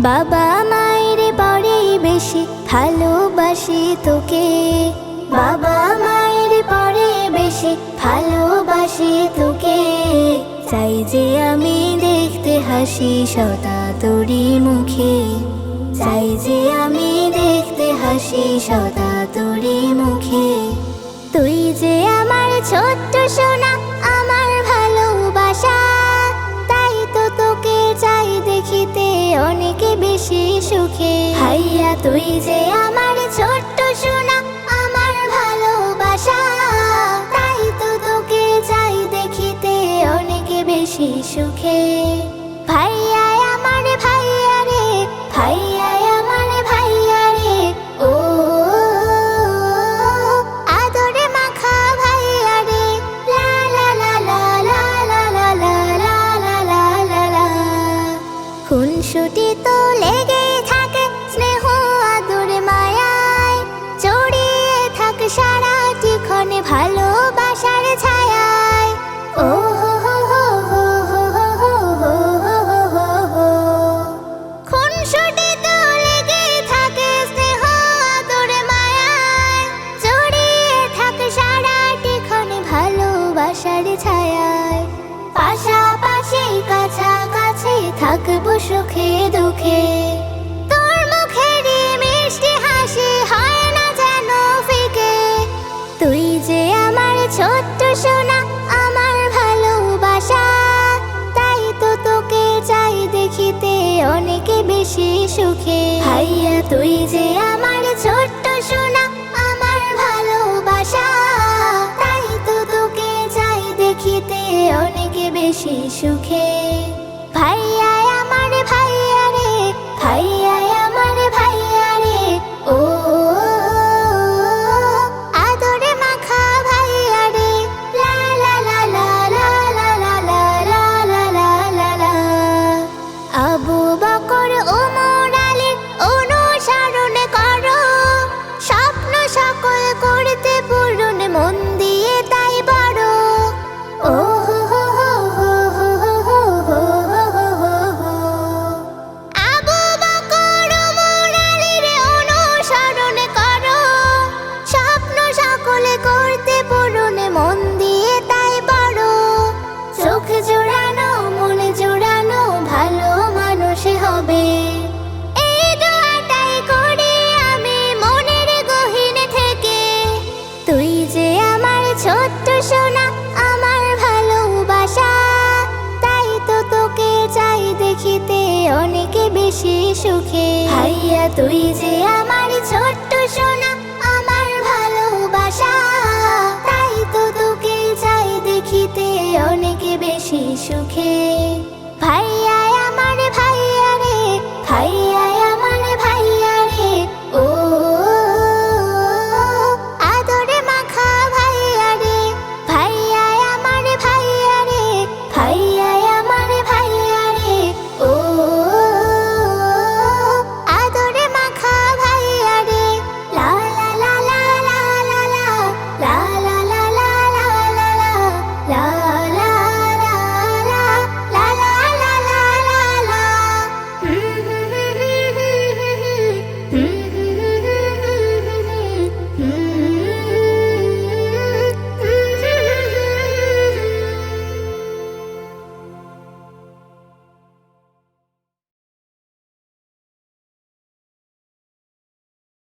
বাবা মায়ের পরে বেশি ভালোবাসি তোকে। বাবা মায়ের পরে বেশি ভালোবাসি তোকে। চাই যে আমি দেখতে হাসি সদা তোরি মুখে। চাই যে আমি দেখতে হাসি সদা তোরি মুখে। তুই যে আমার ছোট্ট সোনা হাইয়া তুই যে আমার ছোট্ট সোনা আমার ভালোবাসা তাই তো তোকে চাই দেখিতে অনেক বেশি সুখে ভাইয়া আমার ভাইয়া রে ভাইয়া আমার ভাইয়া রে ও আদরে মাখা ভাইয়া রে লা লা লা লা লা লা লা লা লা লা লা লা লা ভালোবাসার ছায়ায়। পাশাপাশি কাছাকাছি থাকব সুখে দুঃখে। তোর মুখেরই মিষ্টি হাসি হয় না যেন ফিকে। তুই যে আমার ছোট্ট সোনা, আমার ভালোবাসা, তাই তো তোকে চাই দেখিতে অনেক বেশি সুখে। হাইয়া, তুই যে আমার ছোট্ট সোনা সেই সুখে। ভাই সুখে। হাইয়া তুই যে আমার ছোট্ট সোনা, আমার ভালোবাসা। তাই তো তোকে চাই দেখিতে অনেক বেশি সুখে।